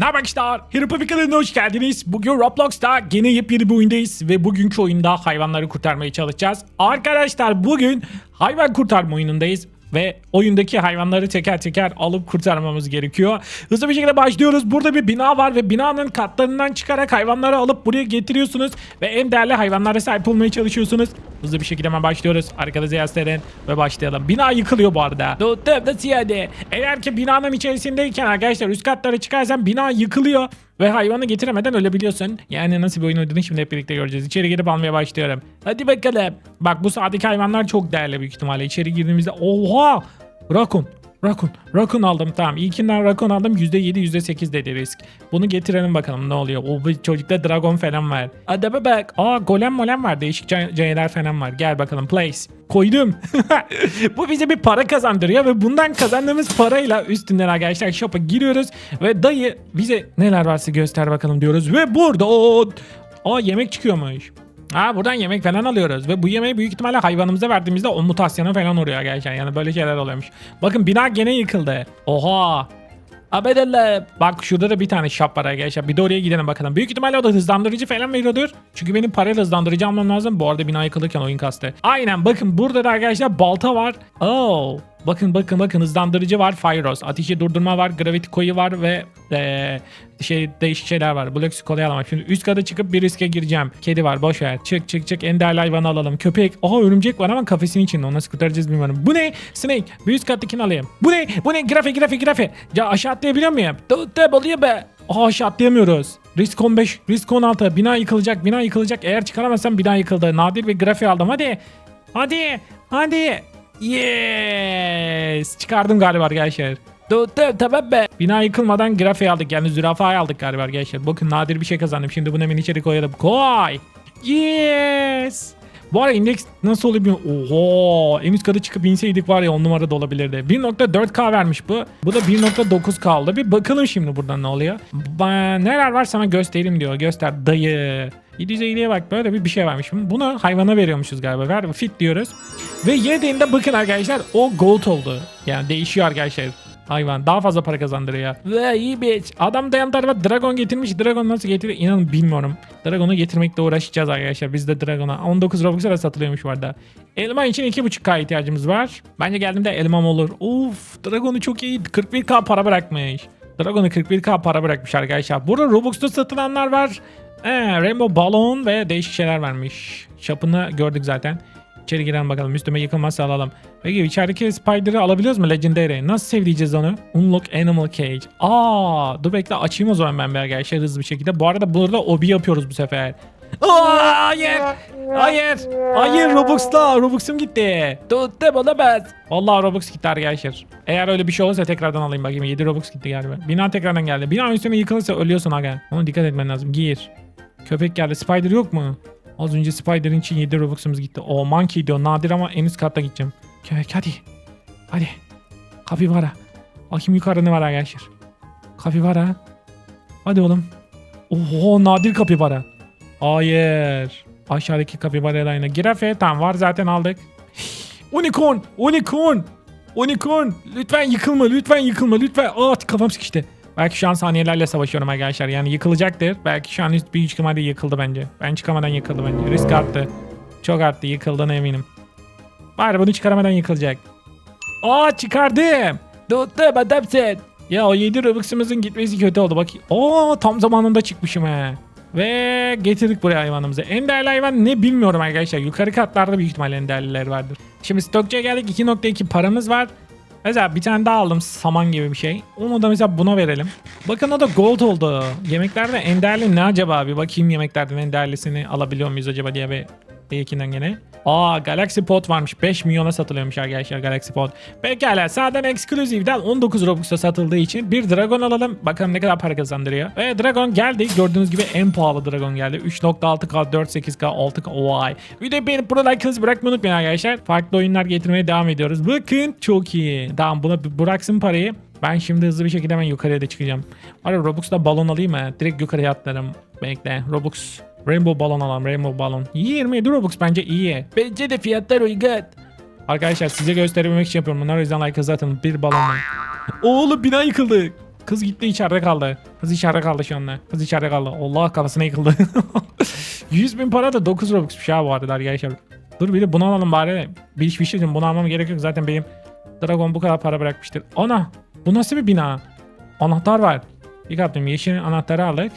Ne haber arkadaşlar? Kanalına hoş geldiniz. Bugün Roblox'ta gene yepyeni bir oyundayız ve bugünkü oyunda hayvanları kurtarmaya çalışacağız. Arkadaşlar bugün hayvan kurtarma oyunundayız ve oyundaki hayvanları teker teker alıp kurtarmamız gerekiyor. Hızlı bir şekilde başlıyoruz. Burada bir bina var ve binanın katlarından çıkarak hayvanları alıp buraya getiriyorsunuz ve en değerli hayvanlara sahip olmaya çalışıyorsunuz. Hızlı bir şekilde hemen başlıyoruz. Arkanızı yaslayın ve başlayalım. Bina yıkılıyor bu arada. Eğer ki binanın içerisindeyken arkadaşlar üst katlara çıkarsan bina yıkılıyor ve hayvanı getiremeden ölebiliyorsun. Yani nasıl bir oyun oynadığını şimdi hep birlikte göreceğiz. İçeri girip almaya başlıyorum. Hadi bakalım. Bak bu sağdaki hayvanlar çok değerli büyük ihtimalle. İçeri girdiğimizde oha! Rakun. Rakun. Rakun aldım tamam. İlkinden rakun aldım. %7 %8 dedi risk. Bunu getirelim bakalım ne oluyor. O bu çocukta dragon falan var. Adama bak. Aa golem molem var. Değişik canavar falan var. Gel bakalım place. Koydum. bu bize bir para kazandırıyor ve bundan kazandığımız parayla üstünden arkadaşlar shop'a giriyoruz ve dayı bize neler varsa göster bakalım diyoruz ve burada o Aa yemek çıkıyormuş. Ha buradan yemek falan alıyoruz ve bu yemeği büyük ihtimalle hayvanımıza verdiğimizde o mutasyona falan oluyor arkadaşlar. Yani böyle şeyler oluyormuş. Bakın bina gene yıkıldı. Oha. Abedelle. Bak şurada da bir tane shop var arkadaşlar. Bir de oraya gidelim bakalım. Büyük ihtimalle o da hızlandırıcı falan veriyordur. Çünkü benim parayla hızlandırıcı almam lazım. Bu arada bina yıkılırken oyun kastı. Aynen bakın burada da arkadaşlar balta var. Oh. Bakın bakın bakın hızlandırıcı var. Fyros. Ateşi durdurma var. Gravity koyu var ve eee, şey değişik şeyler var. Blox kolay alamak. Şimdi üst kata çıkıp bir riske gireceğim. Kedi var boş ver. Çık çık çık en değerli hayvanı alalım. Köpek. Aha örümcek var ama kafesin içinde. Onu nasıl kurtaracağız bilmiyorum. Bu ne? Snake. Bir üst kattakini alayım. Bu ne? Bu ne? Grafe grafe grafe. Ya aşağı atlayabiliyor muyum? Oluyor be. Aha aşağı atlayamıyoruz. Risk 15, risk 16. Bina yıkılacak, bina yıkılacak. Eğer çıkaramazsam bina yıkıldı. Nadir bir grafe aldım. Hadi. Hadi. Hadi. Yes. Çıkardım galiba arkadaşlar. Tamam be. Bina yıkılmadan grafeyi aldık yani zürafayı aldık galiba arkadaşlar. Bakın nadir bir şey kazandım. Şimdi bunu hemen içeri koyalım. Koy. Yes. Bu arada indeks nasıl oluyor bilmiyorum. Oho. En üst kata çıkıp inseydik var ya 10 numara da olabilirdi. 1.4K vermiş bu. Bu da 1.9K oldu. Bir bakalım şimdi buradan ne oluyor. Ba- neler var sana göstereyim diyor. Göster dayı. 750'ye bak böyle bir, bir şey varmış. Bunu hayvana veriyormuşuz galiba. Ver fit diyoruz. Ve yediğinde bakın arkadaşlar o gold oldu. Yani değişiyor arkadaşlar. Hayvan daha fazla para kazandırıyor. Ve iyi bir adam da yan tarafa dragon getirmiş. Dragon nasıl getiriyor inanın bilmiyorum. Dragon'u getirmekle uğraşacağız arkadaşlar. Biz de Dragon'a 19 Robux'a da satılıyormuş bu arada. Elma için 2.5k ihtiyacımız var. Bence geldiğimde elmam olur. Uf Dragon'u çok iyi. 41k para bırakmış. Dragon'u 41k para bırakmış arkadaşlar. Burada Robux'ta satılanlar var. Ee, Rainbow Balloon ve değişik şeyler vermiş. Shop'ını gördük zaten. İçeri girelim bakalım. Üstüme yıkılmazsa alalım. Peki içerideki Spider'ı alabiliyoruz mu Legendary? Nasıl sevdiyeceğiz onu? Unlock Animal Cage. Aa, dur bekle açayım o zaman ben bir arkadaşlar hızlı bir şekilde. Bu arada burada obi yapıyoruz bu sefer. Aa, hayır. Hayır. Hayır Robux'la. Robux'um gitti. Tuttum olamaz. Vallahi Robux gitti arkadaşlar. Eğer öyle bir şey olursa tekrardan alayım bakayım. 7 Robux gitti galiba. Bina tekrardan geldi. Bina üstüne yıkılırsa ölüyorsun aga. Ona dikkat etmen lazım. Gir. Köpek geldi. Spider yok mu? Az önce Spider'in için 7 Robux'umuz gitti. O Monkey diyor. Nadir ama en üst katta gideceğim. Köpek hadi. Hadi. Kapibara. Bakayım yukarıda ne var arkadaşlar. Kapibara. Hadi oğlum. Oho nadir kapibara. Hayır. Aşağıdaki kapibarayla aynı. Girafe tamam var zaten aldık. Unicorn. Unicorn. Unicorn. Lütfen yıkılma. Lütfen yıkılma. Lütfen. Aa kafam sıkıştı. Belki şu an saniyelerle savaşıyorum arkadaşlar. Yani yıkılacaktır. Belki şu an üst bir ihtimalle yıkıldı bence. Ben çıkamadan yıkıldı bence. Risk arttı. Çok arttı. Yıkıldığına eminim. Bari bunu çıkaramadan yıkılacak. Aa çıkardım. Tuttum adamsın. Ya o 7 Robux'umuzun gitmesi kötü oldu. Bak. Aa tam zamanında çıkmışım he. Ve getirdik buraya hayvanımızı. En değerli hayvan ne bilmiyorum arkadaşlar. Yukarı katlarda büyük ihtimalle en değerliler vardır. Şimdi stokçuya geldik. 2.2 paramız var. Mesela bir tane daha aldım saman gibi bir şey. Onu da mesela buna verelim. Bakın o da gold oldu. Yemeklerde en değerli ne acaba? Bir bakayım yemeklerden en değerlisini alabiliyor muyuz acaba diye bir Belkinden gene. Aa Galaxy Pod varmış. 5 milyona satılıyormuş arkadaşlar Galaxy Pod. Pekala sağdan Exclusive'den 19 Robux'a satıldığı için bir Dragon alalım. Bakalım ne kadar para kazandırıyor. Ve Dragon geldi. Gördüğünüz gibi en pahalı Dragon geldi. 3.6K, 4.8K, 6K. Vay. De beğenip burada like hız bırakmayı unutmayın arkadaşlar. Farklı oyunlar getirmeye devam ediyoruz. Bakın çok iyi. Tamam buna bıraksın parayı. Ben şimdi hızlı bir şekilde hemen yukarıya da çıkacağım. Var ya Robux'ta balon alayım mı? Direkt yukarıya atlarım. Bekle. Robux. Rainbow balon alalım. Rainbow balon. 27 Robux bence iyi. Bence de fiyatlar uygun. Arkadaşlar size gösterebilmek için yapıyorum. Bunlar o yüzden like atın. Bir balon var. Oğlum bina yıkıldı. Kız gitti içeride kaldı. Kız içeride kaldı şu anda. Kız içeride kaldı. Allah kafasına yıkıldı. 100 bin para da 9 Robux'muş ha bu arada arkadaşlar. Dur bir de bunu alalım bari. Bir iş bir şey diyeyim. Bunu almam gerek yok. Zaten benim Dragon bu kadar para bırakmıştır. Ana! Bu nasıl bir bina? Anahtar var. Bir kaptım. Yeşil anahtarı aldık.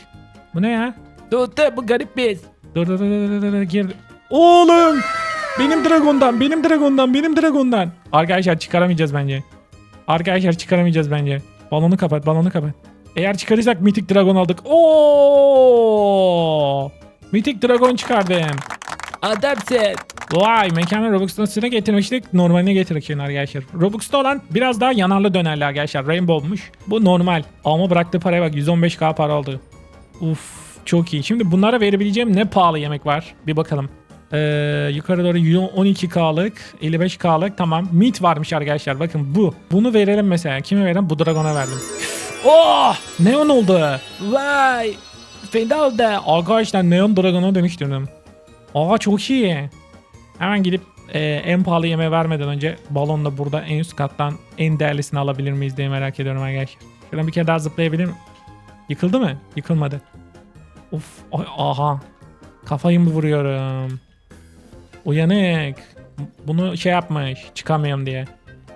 Bu ne ya? Dur dur bu garip bir. Dur dur dur dur dur dur gir. Oğlum! Benim dragondan, benim dragondan, benim dragondan. Arkadaşlar çıkaramayacağız bence. Arkadaşlar çıkaramayacağız bence. Balonu kapat, balonu kapat. Eğer çıkarırsak Mythic Dragon aldık. Oo! Mythic Dragon çıkardım. Adamsın. Vay mekanı Robux'tan üstüne getirmiştik. Normaline getirdik arkadaşlar. Robux'ta olan biraz daha yanarlı dönerli arkadaşlar. Rainbow'muş. Bu normal. Ama bıraktığı paraya bak 115k para oldu. Uf çok iyi. Şimdi bunlara verebileceğim ne pahalı yemek var? Bir bakalım. Ee, yukarı doğru 12k'lık 55k'lık tamam. Meat varmış arkadaşlar bakın bu. Bunu verelim mesela. Kime verelim? Bu Dragon'a verdim. Oh! Neon oldu. Vay. Fena oldu. Arkadaşlar Neon Dragon'a dönüştürdüm. Aa çok iyi. Hemen gidip e, en pahalı yemeği vermeden önce balonla burada en üst kattan en değerlisini alabilir miyiz diye merak ediyorum arkadaşlar. Şuradan bir kere daha zıplayabilir? Yıkıldı mı? Yıkılmadı. Of ay, aha. Kafayı mı vuruyorum? Uyanık. Bunu şey yapmış. Çıkamıyorum diye.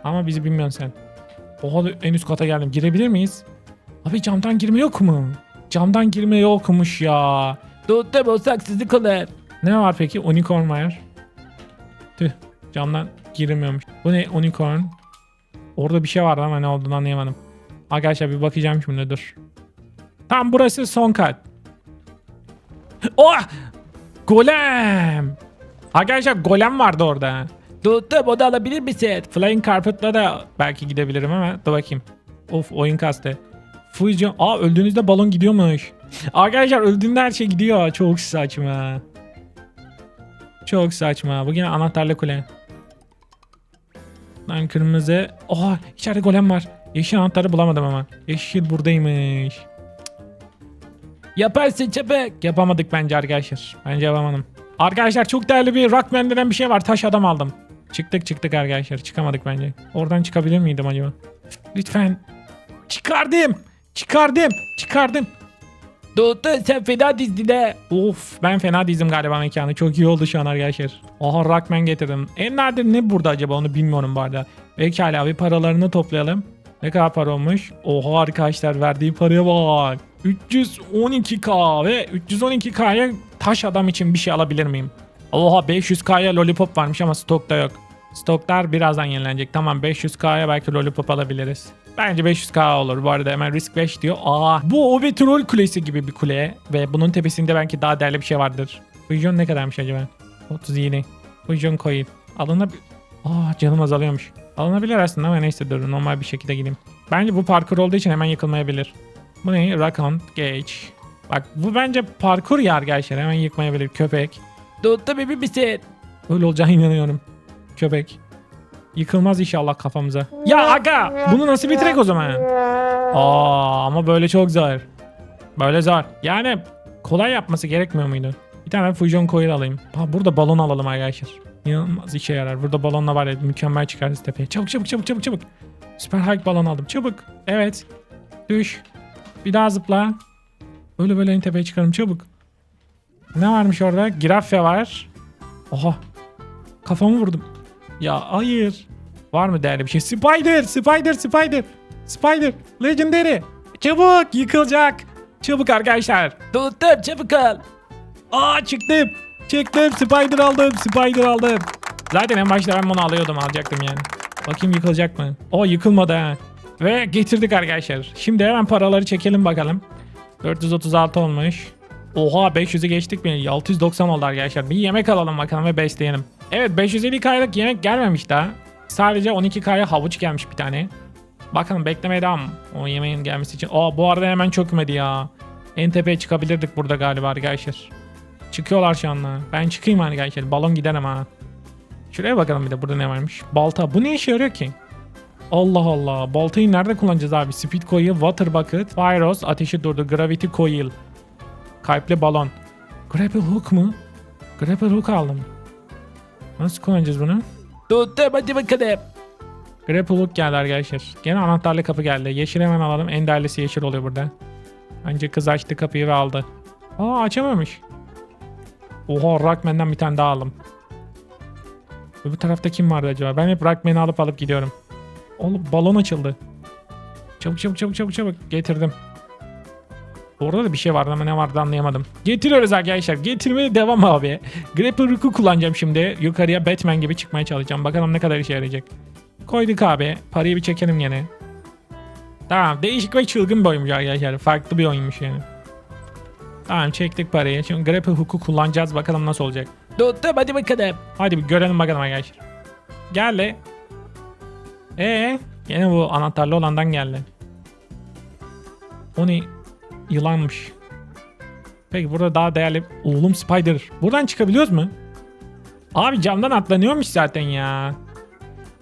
Ama bizi bilmiyorsun sen. Oha en üst kata geldim. Girebilir miyiz? Abi camdan girme yok mu? Camdan girme yokmuş ya. Dur dur bu saksızlık olur. Ne var peki? Unicorn var. Tüh. Camdan girilmiyormuş. Bu ne? Unicorn. Orada bir şey vardı ama ne olduğunu anlayamadım. Arkadaşlar bir bakacağım şimdi dur. Tam burası son kat. Oh! Golem! Arkadaşlar golem vardı orada. Dur dur bunu alabilir misin? Flying Carpet'la da belki gidebilirim ama dur bakayım. Of oyun kastı. Fusion. Aa öldüğünüzde balon gidiyormuş. Arkadaşlar öldüğünde her şey gidiyor. Çok saçma. Çok saçma. Bu yine anahtarlı kule. Lan kırmızı. Oha içeride golem var. Yeşil anahtarı bulamadım ama. Yeşil buradaymış. Yaparsın çabuk. Yapamadık bence arkadaşlar. Bence yapamadım. Arkadaşlar çok değerli bir Rockman denen bir şey var. Taş adam aldım. Çıktık çıktık arkadaşlar. Çıkamadık bence. Oradan çıkabilir miydim acaba? Lütfen. Çıkardım. Çıkardım. Çıkardım. Dur sen fena dizdin he. Of ben fena dizdim galiba mekanı. Çok iyi oldu şu an arkadaşlar. Aha Rockman getirdim. En nadir ne burada acaba onu bilmiyorum bu arada. Pekala bir paralarını toplayalım. Ne kadar para olmuş? Oha arkadaşlar verdiği paraya bak. 312k ve 312k'ya taş adam için bir şey alabilir miyim? Oha 500k'ya lollipop varmış ama stokta yok. Stoklar birazdan yenilenecek. Tamam 500k'ya belki lollipop alabiliriz. Bence 500k olur. Bu arada hemen risk 5 diyor. Aa bu o ve troll kulesi gibi bir kule. Ve bunun tepesinde belki daha değerli bir şey vardır. Fusion ne kadarmış acaba? 37. Fusion coin. Alınabilir. Aa canım azalıyormuş. Alınabilir aslında ama neyse dur normal bir şekilde gideyim. Bence bu parkur olduğu için hemen yıkılmayabilir. Bu ne? Rakon, Gauge. Bak bu bence parkur ya arkadaşlar hemen yıkmayabilir. Köpek. Dur emin misin? Öyle olacağına inanıyorum. Köpek. Yıkılmaz inşallah kafamıza. Ya aga bunu nasıl bitirek o zaman? Aa ama böyle çok zor. Böyle zor. Yani kolay yapması gerekmiyor muydu? Bir tane Fusion Coil alayım. Ha, burada balon alalım arkadaşlar. İnanılmaz işe yarar. Burada balonla var ya mükemmel çıkarız tepeye. Çabuk çabuk çabuk çabuk çabuk. Süper Hulk balon aldım. Çabuk. Evet. Düş. Bir daha zıpla. Böyle böyle en tepeye çıkarım çabuk. Ne varmış orada? Girafya var. Oha. Kafamı vurdum. Ya hayır. Var mı değerli bir şey? Spider, Spider, Spider. Spider, Legendary. Çabuk yıkılacak. Çabuk arkadaşlar. Dur çabuk al. Aa çıktım. Çıktım. Spider aldım. Spider aldım. Zaten en başta ben bunu alıyordum. Alacaktım yani. Bakayım yıkılacak mı? O yıkılmadı ha. Ve getirdik arkadaşlar. Şimdi hemen paraları çekelim bakalım. 436 olmuş. Oha 500'ü geçtik mi? 690 oldu arkadaşlar. Bir yemek alalım bakalım ve besleyelim. Evet 550k'lık yemek gelmemiş daha. Sadece 12k'ya havuç gelmiş bir tane. Bakalım beklemeye devam. O yemeğin gelmesi için. Aa bu arada hemen çökmedi ya. En tepeye çıkabilirdik burada galiba arkadaşlar. Çıkıyorlar şu anda. Ben çıkayım arkadaşlar. Balon gider ama. Şuraya bakalım bir de burada ne varmış. Balta. Bu ne işe yarıyor ki? Allah Allah. Baltayı nerede kullanacağız abi? Speed coil, water bucket, Pyros, ateşi durdu, gravity coil. Kalpli balon. Grapple hook mu? Grapple hook aldım. Nasıl kullanacağız bunu? Dur hadi bakalım. Grapple hook geldi arkadaşlar. Gene anahtarlı kapı geldi. Yeşil hemen alalım. En değerlisi yeşil oluyor burada. Önce kız açtı kapıyı ve aldı. Aa açamamış. Oha Rockman'dan bir tane daha aldım. Öbür tarafta kim vardı acaba? Ben hep Rockman'ı alıp alıp gidiyorum. Oğlum balon açıldı. Çabuk çabuk çabuk çabuk çabuk. Getirdim. Orada da bir şey vardı ama ne vardı anlayamadım. Getiriyoruz arkadaşlar. Getirmeye devam abi. Grapple hook'u kullanacağım şimdi. Yukarıya Batman gibi çıkmaya çalışacağım. Bakalım ne kadar işe yarayacak. Koyduk abi. Parayı bir çekelim gene. Tamam. Değişik ve çılgın bir oyunmuş arkadaşlar. Farklı bir oyunmuş yani. Tamam çektik parayı. Şimdi grapple hook'u kullanacağız. Bakalım nasıl olacak. Dostum hadi bakalım. Hadi bir görelim bakalım arkadaşlar. Geldi. Ee, yine bu anahtarlı olandan geldi. O ne? Yılanmış. Peki burada daha değerli... Oğlum Spider. Buradan çıkabiliyoruz mu? Abi camdan atlanıyormuş zaten ya.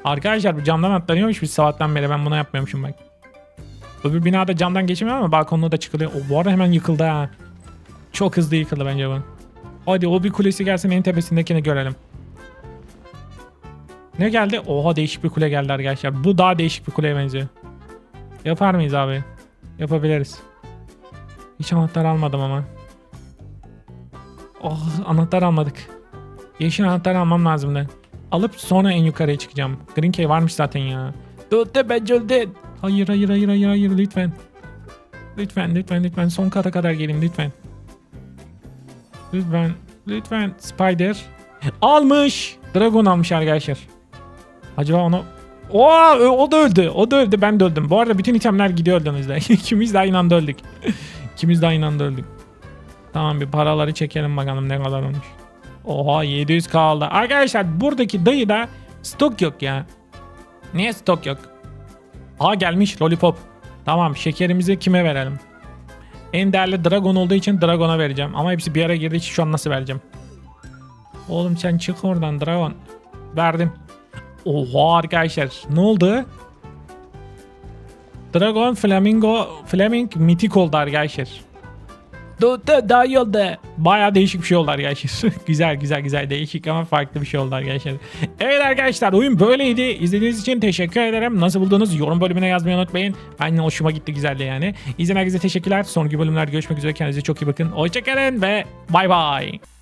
Arkadaşlar bu camdan atlanıyormuş biz sabahtan beri. Ben bunu yapmıyormuşum bak. Öbür binada camdan geçemiyor ama balkonda da çıkılıyor. O bu arada hemen yıkıldı ha. Çok hızlı yıkıldı bence bu. Hadi o bir kulesi gelsin en tepesindekini görelim. Ne geldi? Oha değişik bir kule geldi arkadaşlar. Bu daha değişik bir kuleye benziyor. Yapar mıyız abi? Yapabiliriz. Hiç anahtar almadım ama. Oh anahtar almadık. Yeşil anahtar almam lazımdı. Alıp sonra en yukarıya çıkacağım. Green Key varmış zaten ya. Dostum ben öldün. Hayır hayır hayır hayır hayır lütfen. Lütfen lütfen lütfen son kata kadar gelin lütfen. Lütfen lütfen Spider. Almış. Dragon almış arkadaşlar. Acaba onu Oo, o da öldü. O da öldü. Ben de öldüm. Bu arada bütün itemler gidiyor öldüğümüzde. İkimiz de aynı anda öldük. İkimiz de aynı anda öldük. Tamam bir paraları çekelim bakalım ne kadar olmuş. Oha 700 kaldı. Arkadaşlar buradaki dayıda stok yok ya. Niye stok yok? Aa gelmiş lollipop. Tamam şekerimizi kime verelim? En değerli dragon olduğu için dragona vereceğim. Ama hepsi bir ara girdiği için şu an nasıl vereceğim? Oğlum sen çık oradan dragon. Verdim. Oha arkadaşlar ne oldu? Dragon Flamingo Flaming mitik oldu arkadaşlar. Daha iyi oldu. Baya değişik bir şey oldu arkadaşlar. güzel güzel güzel değişik ama farklı bir şey oldu arkadaşlar. Evet arkadaşlar oyun böyleydi. İzlediğiniz için teşekkür ederim. Nasıl buldunuz? Yorum bölümüne yazmayı unutmayın. Ben hoşuma gitti güzeldi yani. İzleyen herkese teşekkürler. Sonraki bölümlerde görüşmek üzere. Kendinize çok iyi bakın. Hoşçakalın ve bay bay.